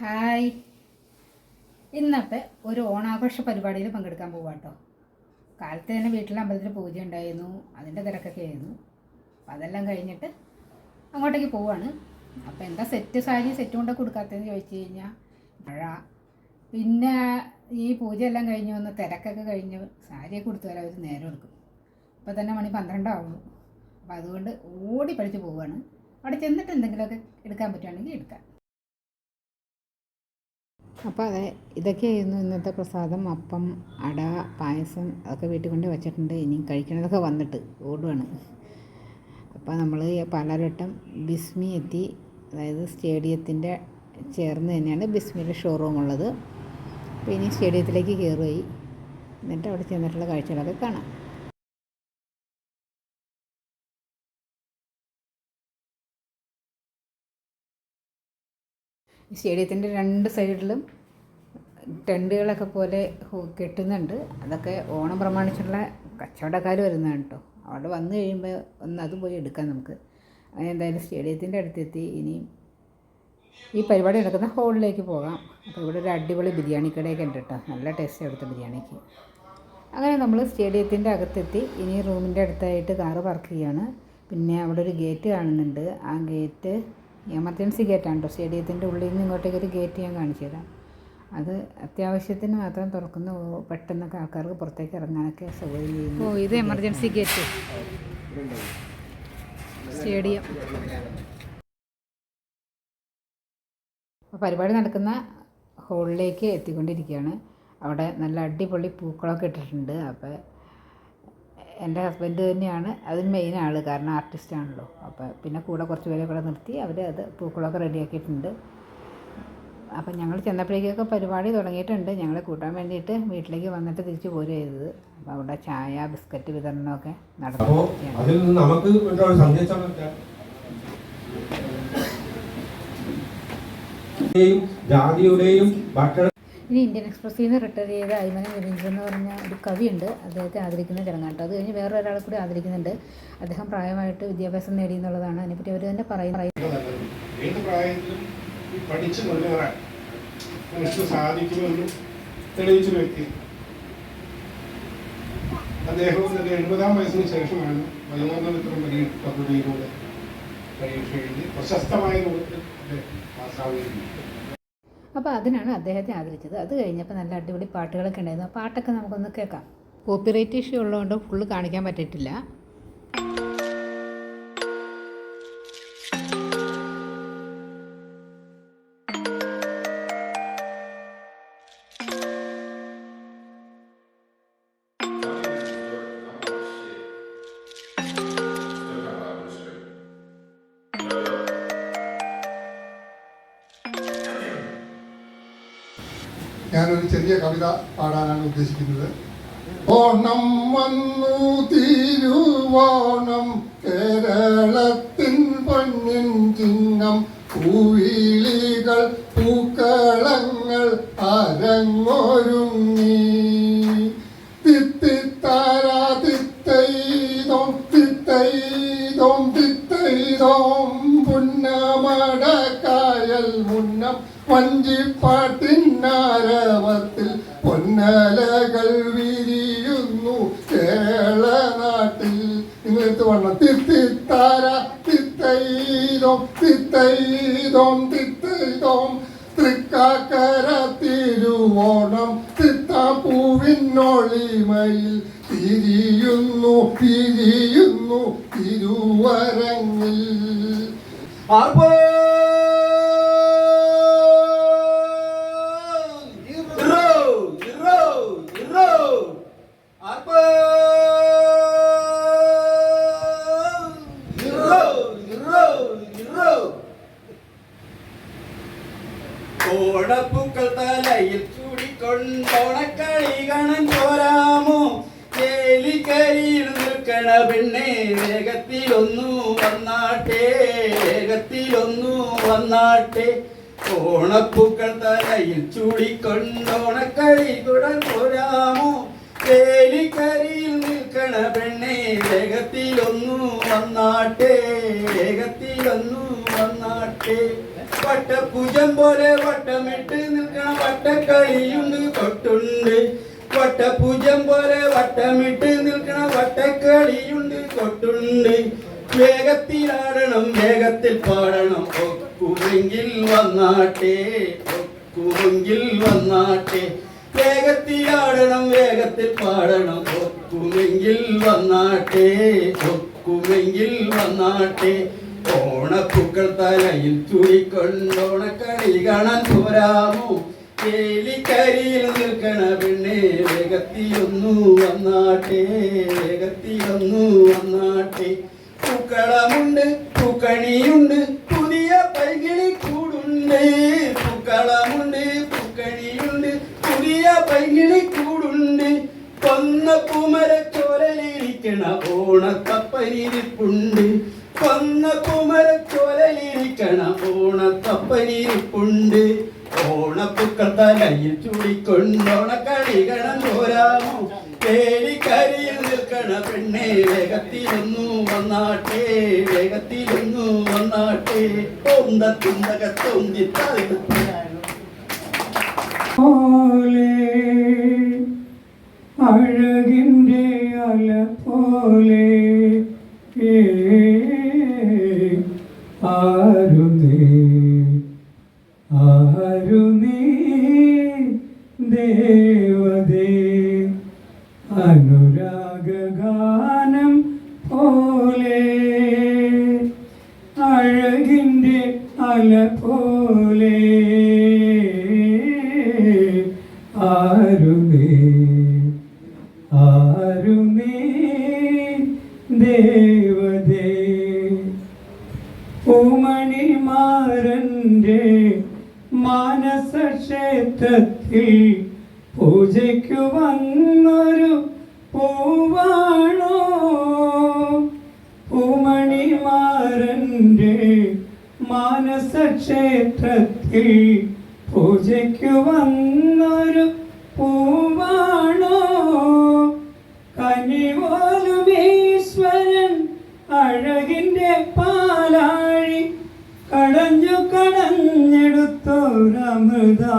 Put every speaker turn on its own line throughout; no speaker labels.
Hi. ഇന്നത്തെ ഒരു ഓണാഘോഷ പരിപാടിയിൽ പങ്കെടുക്കാൻ പോവാം കേട്ടോ കാലത്ത് തന്നെ വീട്ടിലെ അമ്പലത്തിൽ പൂജ ഉണ്ടായിരുന്നു അതിന്റെ തിരക്കൊക്കെ ആയിരുന്നു. അപ്പം അതെല്ലാം കഴിഞ്ഞിട്ട് അങ്ങോട്ടേക്ക് പോവാണ്. അപ്പോൾ എന്താ സെറ്റ് സാരി സെറ്റ് കൊണ്ട് കൊടുക്കാത്തതെന്ന് ചോദിച്ചു കഴിഞ്ഞാൽ മഴ. പിന്നെ ഈ പൂജ എല്ലാം കഴിഞ്ഞ് വന്ന് തിരക്കൊക്കെ കഴിഞ്ഞ് സാരിയൊക്കെ കൊടുത്തു വരാൻ ഒരു നേരം എടുക്കും. അപ്പോൾ തന്നെ മണി പന്ത്രണ്ടാവുള്ളൂ അപ്പോൾ അതുകൊണ്ട് ഓടി പഠിച്ച് പോവുകയാണ് അവിടെ ചെന്നിട്ട് എന്തെങ്കിലുമൊക്കെ എടുക്കാൻ പറ്റുകയാണെങ്കിൽ എടുക്കാം. അപ്പോൾ അതെ ഇതൊക്കെയായിരുന്നു ഇന്നത്തെ പ്രസാദം. അപ്പം അട പായസം അതൊക്കെ വീട്ടിൽ കൊണ്ട് വെച്ചിട്ടുണ്ട്. ഇനി കഴിക്കണതൊക്കെ വന്നിട്ട് ഓടുവാണ്. അപ്പോൾ നമ്മൾ പലരട്ടം ബിസ്മി എത്തി അതായത് സ്റ്റേഡിയത്തിന്റെ ചേർന്ന് തന്നെയാണ് ബിസ്മിയുടെ ഷോറൂം ഉള്ളത്. അപ്പോൾ ഇനി സ്റ്റേഡിയത്തിലേക്ക് കയറുകയായി. എന്നിട്ട് അവിടെ ചെന്നിട്ടുള്ള കാഴ്ചകളൊക്കെ കാണാം. സ്റ്റേഡിയത്തിന്റെ രണ്ട് സൈഡിലും ടെന്റുകളൊക്കെ പോലെ കെട്ടുന്നുണ്ട്. അതൊക്കെ ഓണം പ്രമാണിച്ചുള്ള കച്ചവടക്കാർ വരുന്നതാണ് കേട്ടോ അവിടെ വന്നു കഴിയുമ്പോൾ ഒന്ന് അത് പോയി എടുക്കാം നമുക്ക്. അങ്ങനെ എന്തായാലും സ്റ്റേഡിയത്തിന്റെ അടുത്തെത്തി. ഇനി ഈ പരിപാടി നടക്കുന്ന ഹോളിലേക്ക് പോകാം. അപ്പോൾ ഇവിടെ ഒരു അടിപൊളി ബിരിയാണി കടയൊക്കെ ഉണ്ട് കേട്ടോ നല്ല ടേസ്റ്റ് അവിടുത്തെ ബിരിയാണിക്ക്. അങ്ങനെ നമ്മൾ സ്റ്റേഡിയത്തിന്റെ അകത്തെത്തി. ഇനി റൂമിന്റെ അടുത്തായിട്ട് കാറ് പാർക്ക് ചെയ്യാണ്. പിന്നെ അവിടെ ഒരു ഗേറ്റ് കാണുന്നുണ്ട്. ആ ഗേറ്റ് എമർജൻസി ഗേറ്റാണ് കേട്ടോ. സ്റ്റേഡിയത്തിന്റെ ഉള്ളിൽ നിന്ന് ഇങ്ങോട്ടേക്ക് ഒരു ഗേറ്റ് ഞാൻ കാണിച്ചു തരാം. അത് അത്യാവശ്യത്തിന് മാത്രം തുറക്കുന്ന. പെട്ടെന്നൊക്കെ ആൾക്കാർക്ക് പുറത്തേക്ക് ഇറങ്ങാനൊക്കെ സൗകര്യം ചെയ്യുന്നു. ഓ ഇത് എമർജൻസി ഗേറ്റ്. സ്റ്റേഡിയം. അപ്പോൾ പരിപാടി നടക്കുന്ന ഹോളിലേക്ക് എത്തിക്കൊണ്ടിരിക്കുകയാണ്. അവിടെ നല്ല അടിപൊളി പൂക്കളൊക്കെ ഇട്ടിട്ടുണ്ട്. അപ്പോൾ എന്റെ ഹസ്ബൻഡ് തന്നെയാണ്. അതിന് മെയിൻ ആൾ കാരണം ആർട്ടിസ്റ്റ് ആണല്ലോ. അപ്പോൾ പിന്നെ കൂടെ കുറച്ച് പേരെ കൂടെ നിർത്തി. അവർ അത് പൂക്കളൊക്കെ റെഡിയാക്കിയിട്ടുണ്ട് അപ്പം ഞങ്ങൾ ചെന്നപ്പോഴേക്കൊക്കെ പരിപാടി തുടങ്ങിയിട്ടുണ്ട്. ഞങ്ങളെ കൂട്ടാൻ വേണ്ടിയിട്ട് വീട്ടിലേക്ക് വന്നിട്ട് തിരിച്ചു പോരുക ചെയ്തത്. അപ്പോൾ അവിടെ ചായ ബിസ്ക്കറ്റ് വിതരണമൊക്കെ നടന്നു
അതിൽ നിന്ന് നമുക്ക് ജാതിയുടെയും ഭക്ഷണ
ഇനി ഇന്ത്യൻ എക്സ്പ്രസ്സിൽ നിന്ന് റിട്ടയർ ചെയ്ത അയ്മനം രവീന്ദ്രൻ എന്ന് പറഞ്ഞ ഒരു കവിയുണ്ട്. അദ്ദേഹത്തെ ആദരിക്കുന്ന ചടങ്ങാട്ടോ അത് കഴിഞ്ഞ് വേറെ ഒരാളെ കൂടി ആദരിക്കുന്നുണ്ട്. അദ്ദേഹം പ്രായമായിട്ട് വിദ്യാഭ്യാസം നേടി എന്നുള്ളതാണ്. അതിനെപ്പറ്റി അവർ തന്നെ പറയും.
ഏത് പ്രായത്തിലും ഈ പഠിച്ച് മുന്നേറാൻ മനുഷ്യന് സാധിക്കുമെന്ന് തെളിയിച്ച വ്യക്തി. പ്രശസ്തമായ
അപ്പോൾ അതിനാണ് അദ്ദേഹത്തെ ആദരിച്ചത്. അത് കഴിഞ്ഞപ്പോൾ നല്ല അടിപൊളി പാട്ടുകളൊക്കെ ഉണ്ടായിരുന്നു. ആ പാട്ടൊക്കെ നമുക്കൊന്ന് കേൾക്കാം. കോപ്പിറൈറ്റ് ഇഷ്യൂ ഉള്ളതുകൊണ്ട് ഫുള്ള് കാണിക്കാൻ പറ്റിയിട്ടില്ല.
ഞാനൊരു ചെറിയ കവിത പാടാനാണ് ഉദ്ദേശിക്കുന്നത്. ഓണം വന്നു തിരുവോണം കേരളത്തിൻ പൊന്നിൻ ചിഹ്നം പൂവിളികൾ പൂക്കളങ്ങൾ അരങ്ങൊരുങ്ങി. വഞ്ചിപ്പാട്ടിന്നാരവത്തിൽ പൊന്നലകൾ വിരിയുന്നു കേരള നാട്ടിൽ. നിങ്ങളെടുത്ത് വണ്ണം. തിത്തിത്താര തിത്തൈതോം തിത്തൈതോം തിത്തൈതോം
വേലിക്കരിയിൽ നിൽക്കണ പെണ്ണെ വേഗത്തിലൊന്നു വന്നാട്ടെ വേഗത്തിലൊന്നു വന്നാട്ടെ.
വട്ടപ്പൂജം പോലെ വട്ടമിട്ട് നിൽക്കണ വട്ടക്കളിയുണ്ട് തൊട്ടുണ്ട്. വട്ടപൂജം പോലെ വട്ടമിട്ട് നിൽക്കണ വട്ടക്കളിയുണ്ട് കൊട്ടുണ്ട് വേഗത്തിലാടണം വേഗത്തിൽ പാടണം ഒക്കുമെങ്കിൽ വന്നാട്ടെ ഒക്കുമെങ്കിൽ വന്നാട്ടെ. വേഗത്തിലാടണം വേഗത്തിൽ പാടണം. ഒക്കുമെങ്കിൽ വന്നാട്ടെ ഒക്കുമെങ്കിൽ വന്നാട്ടെ. ഓണപ്പൂക്കൾ തലയിൽ തുണിക്കൊണ്ടോണക്കളി കാണാൻ പോരാമോ? കേലിക്കരിയിൽ നിൽക്കണ പെണ്ണെ വേഗത്തിയൊന്നു വന്നാട്ടെ വേഗത്തിയൊന്നു വന്നാട്ടെ. പൂക്കളമുണ്ട് പൂക്കണിയുണ്ട് പുതിയ പൈകിളി കൂടുണ്ട്. പൂക്കളമുണ്ട് പുതിയ പൈകിളി കൂടുണ്ട്. കൊന്ന പൂമര ചോരലിരിക്കണ ഓണത്തപ്പനിരിപ്പുണ്ട്. കൊന്ന പൂമര ചോരലിരിക്കണ ഓണത്തപ്പനിരിപ്പുണ്ട്. ഓണപ്പൂക്കൾ തലയിൽ ചൂടിക്കൊണ്ടോണക്കളികണം ചോരാമോ പേടിക്കരിയിൽ നിൽക്കണ പെണ്ണെ വേഗത്തിലൊന്നു വന്നാട്ടെ വേഗത്തിലൊന്നു വന്നാട്ടെ. ഒന്ന തുന്തകത്തൊന്തി തലയാണ്
പോലെ അഴകിന്റെ അല പോലെ ഏ, ആരു നീ? മാനസക്ഷേത്രത്തിൽ പൂജയ്ക്കു വന്നൊരു പൂവാണോ? പൂമണിമാരന്റെ മാനസക്ഷേത്രത്തിൽ പൂജയ്ക്കു വന്നൊരു പൂവാണോ? കടഞ്ഞെടുത്തോരമൃതാണോ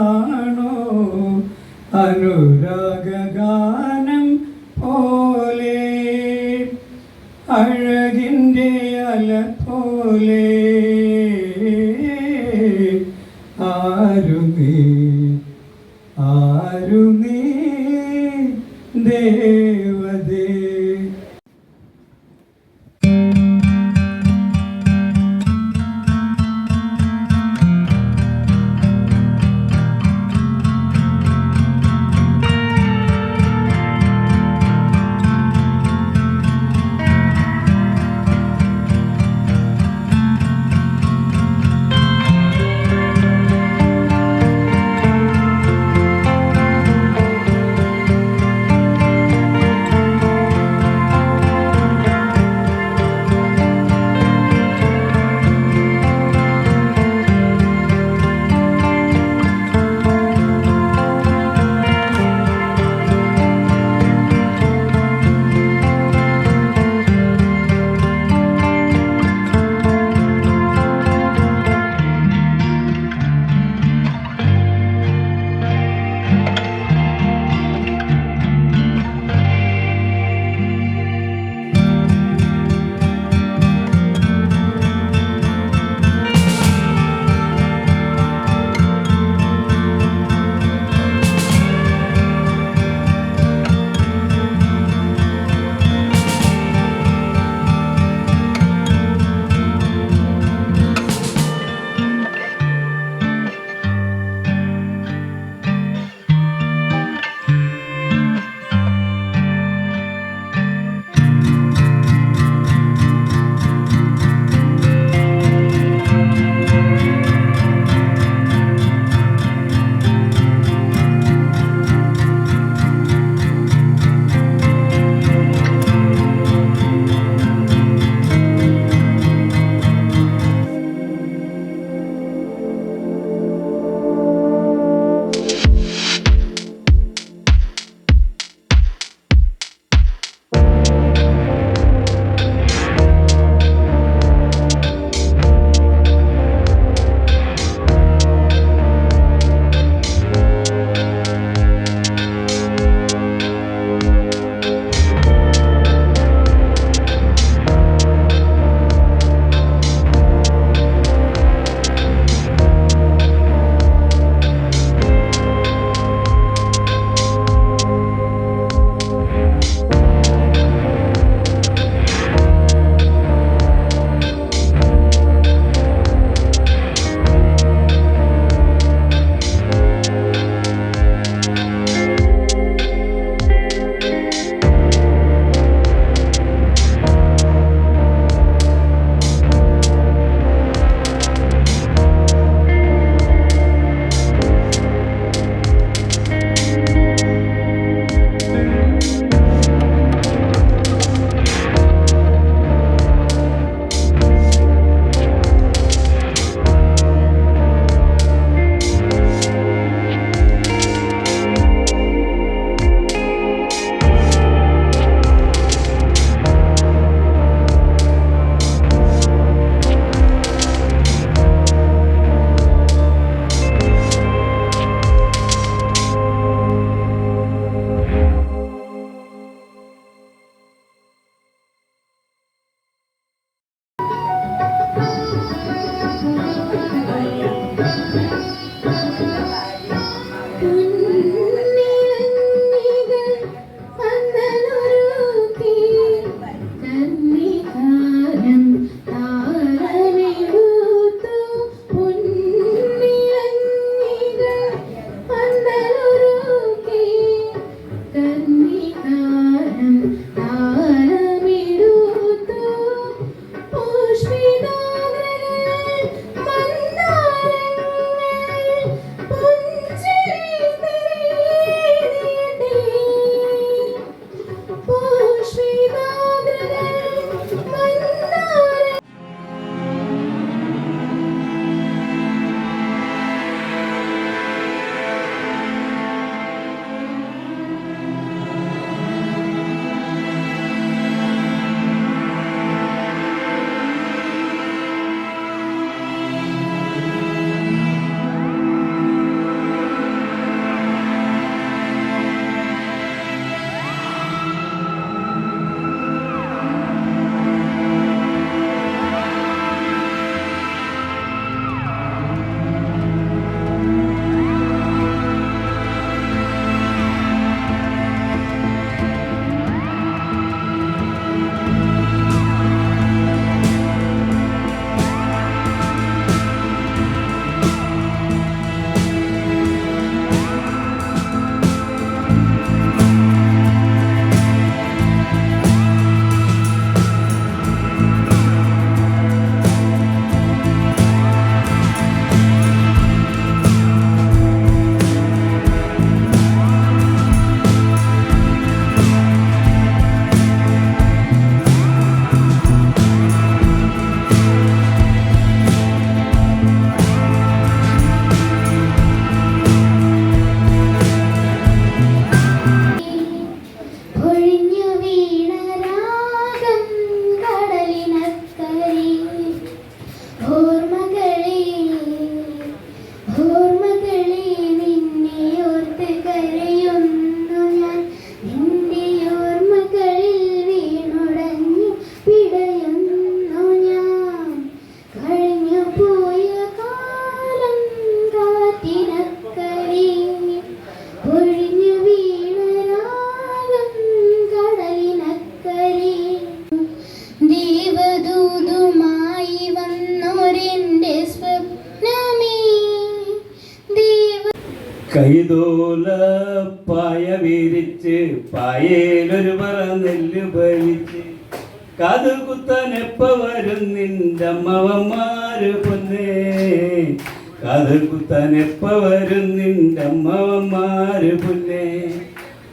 എപ്പ വരും നിന്റെ അമ്മമാര് പുല്ലേ?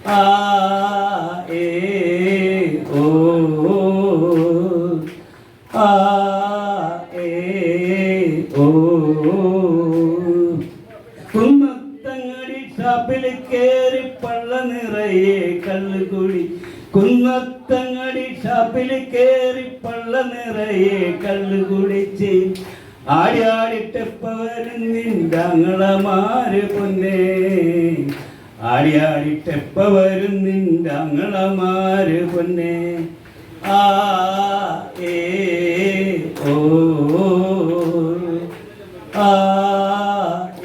ആ ഏ ഓ ആ ഏ ഓ. കുന്നത്തങ്ങടി ഷാപ്പിൽ കേറി പള്ള നിറയെ കള്ളുകുടി കുന്നത്തങ്ങടി ഷാപ്പിൽ കേറി പള്ള നിറയെ കള്ളുകുടിച്ച് ആടി ആടിട്ടെപ്പവരും നിന്റങ്ങളമാര് പൊന്നേ. ആടി ആടിട്ടെപ്പവരും നിന്റങ്ങളമാര് പൊന്നേ. ആ ഏ ഓ ആ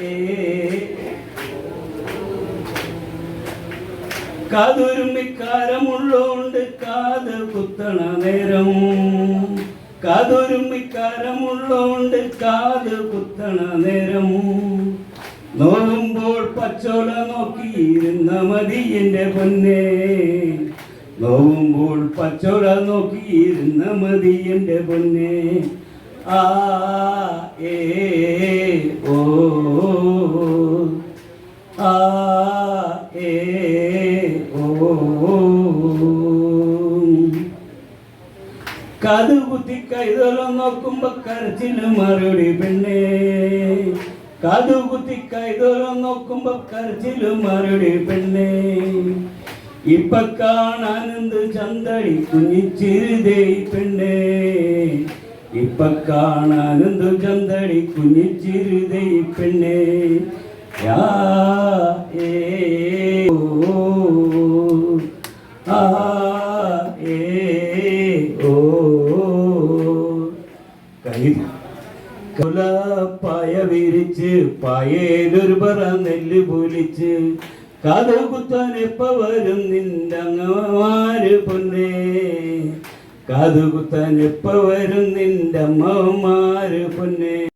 ഏ. കാതൊരുമ്മിക്കാരമുള്ളോണ്ട് കാത് കുത്തണ നേരം. കാതൊരുമ്മിക്കാരമുള്ളോണ്ട് കാത് കുത്തണ നേരമൂ. നോവുമ്പോൾ പച്ചോള നോക്കിയിരുന്ന മതി പൊന്നെ. നോവുമ്പോൾ പച്ചോള നോക്കിയിരുന്ന മതി എന്റെ പൊന്നെ. ആ ഏ ഓ ആ ഏ ഓ. കാത് കുത്തി കൈതലം നോക്കുമ്പോ കരച്ചിൽ മറുപടി പെണ്ണേ. കാതു കുത്തി കൈതോലം നോക്കുമ്പോ കരച്ചിൽ മറുപടി പെണ്ണേ. ഇപ്പൊ കാണാനെന്ത് ചന്തടി കുഞ്ഞിച്ചിരുതേ പെണ്ണേ. ഇപ്പൊ കാണാനെന്ത് ചന്തടി കുഞ്ഞിച്ചിരുതേ പെണ്ണേ. യാ ഏ ഓ ആ കുലപ്പായ വിരിച്ച് പായേലൊരു പറ നെല്ല് പൊലിച്ച്. കഥ കുത്താൻ എപ്പ വരും നിന്റെ അങ്ങമാര് പൊന്നേ. കഥ കുത്താൻ എപ്പ വരും നിന്റെ അമ്മമാര് പൊന്നേ.